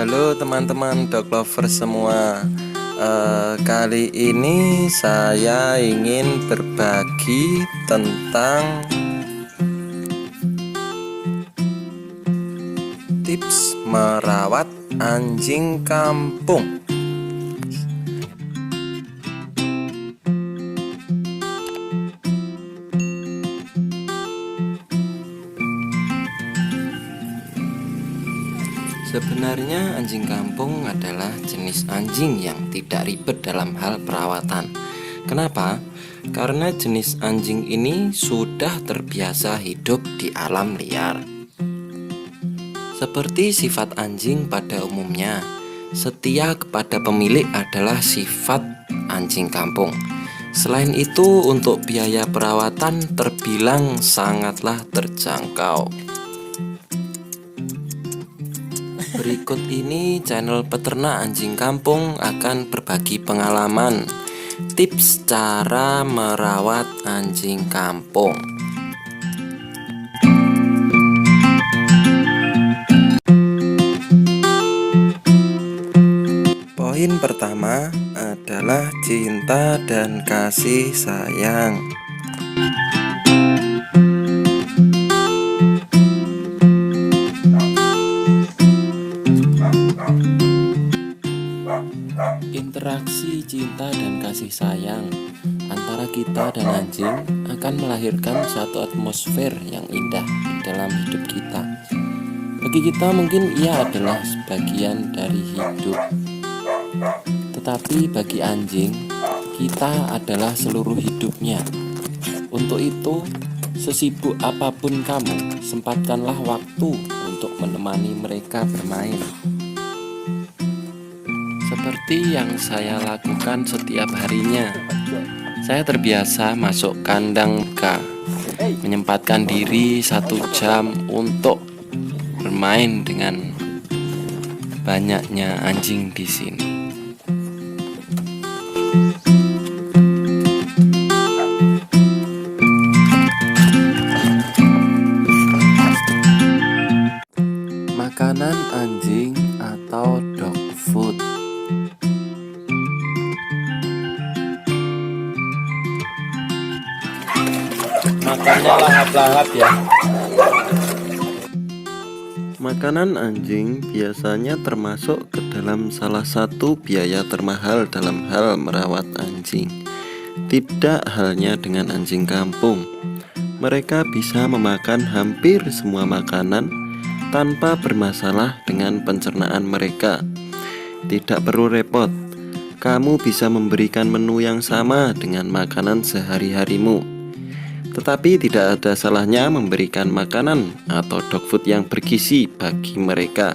Halo teman-teman dog lover semua. Eh, Kali ini saya ingin berbagi tentang Tips merawat anjing kampung Sebenarnya anjing kampung adalah jenis anjing yang tidak ribet dalam hal perawatan. Kenapa? Karena jenis anjing ini sudah terbiasa hidup di alam liar. Seperti sifat anjing pada umumnya, setia kepada pemilik adalah sifat anjing kampung. Selain itu, untuk biaya perawatan terbilang sangatlah terjangkau. Berikut ini channel peternak anjing kampung akan berbagi pengalaman Tips cara merawat anjing kampung. Poin pertama adalah cinta dan kasih sayang kita dan anjing akan melahirkan satu atmosfer yang indah di dalam hidup kita. Bagi kita mungkin ia adalah sebagian dari hidup. Tetapi bagi anjing, kita adalah seluruh hidupnya. Untuk itu, sesibuk apa pun kamu, sempatkanlah waktu untuk menemani mereka bermain seperti yang saya lakukan setiap harinya. Saya terbiasa masuk kandang K, menyempatkan diri satu jam untuk bermain dengan banyaknya anjing di sini. Makannya lahap-lahap ya. Makanan anjing biasanya termasuk ke dalam salah satu biaya termahal dalam hal merawat anjing. Tidak halnya dengan anjing kampung. Mereka bisa memakan hampir semua makanan tanpa bermasalah dengan pencernaan mereka. Tidak perlu repot. Kamu bisa memberikan menu yang sama dengan makanan sehari-harimu tetapi tidak ada salahnya memberikan makanan atau dog food yang bergizi bagi mereka.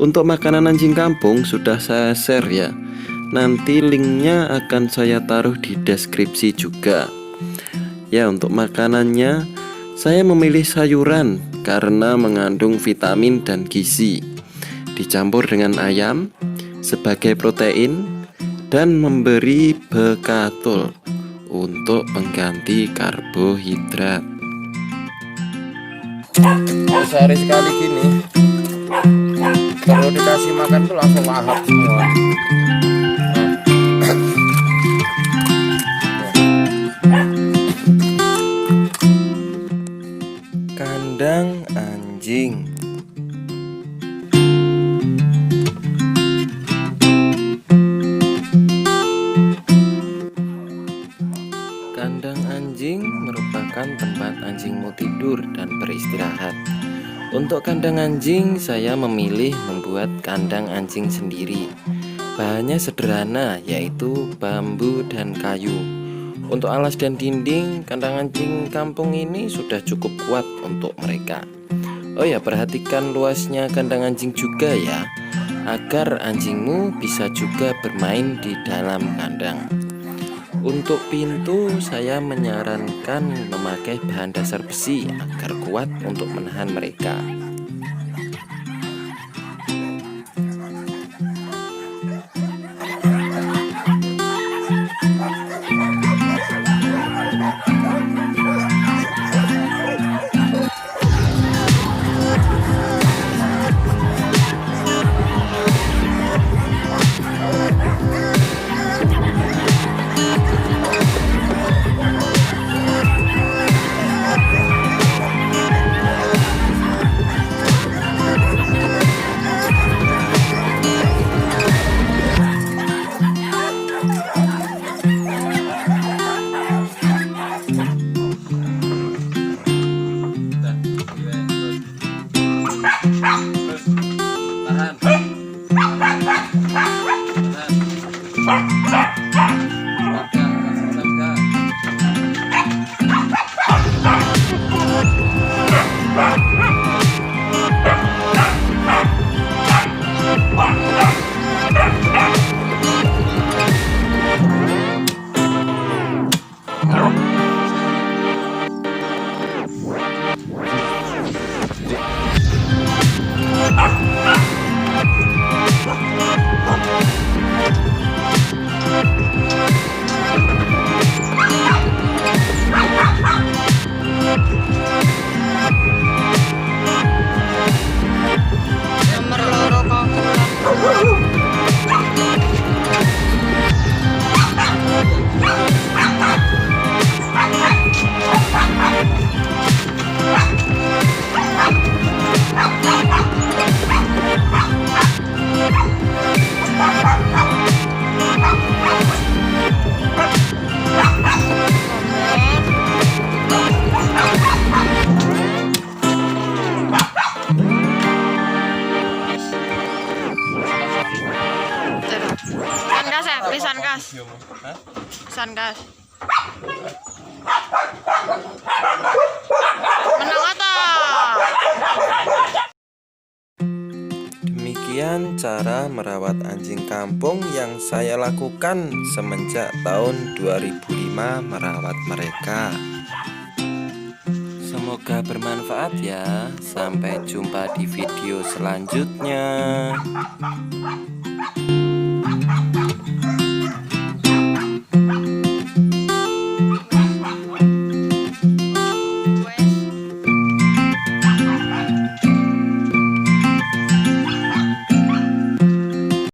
Untuk makanan anjing kampung sudah saya share ya. Nanti linknya akan saya taruh di deskripsi juga. Ya, untuk makanannya saya memilih sayuran karena mengandung vitamin dan gizi. Dicampur dengan ayam sebagai protein dan memberi bekatul untuk pengganti karbohidrat. Sehari sekali gini, kalau dikasih makan tuh langsung lahap semua. Untuk kandang anjing, saya memilih membuat kandang anjing sendiri. Bahannya sederhana, yaitu bambu dan kayu. Untuk alas dan dinding, kandang anjing kampung ini sudah cukup kuat untuk mereka. Oh ya, perhatikan luasnya kandang anjing juga ya, agar anjingmu bisa juga bermain di dalam kandang. Untuk pintu, saya menyarankan memakai bahan dasar besi agar kuat untuk menahan mereka. Tulisan kas. Hah? Sankas. Menang ata. Demikian cara merawat anjing kampung yang saya lakukan semenjak tahun 2005 merawat mereka. Semoga bermanfaat ya. Sampai jumpa di video selanjutnya.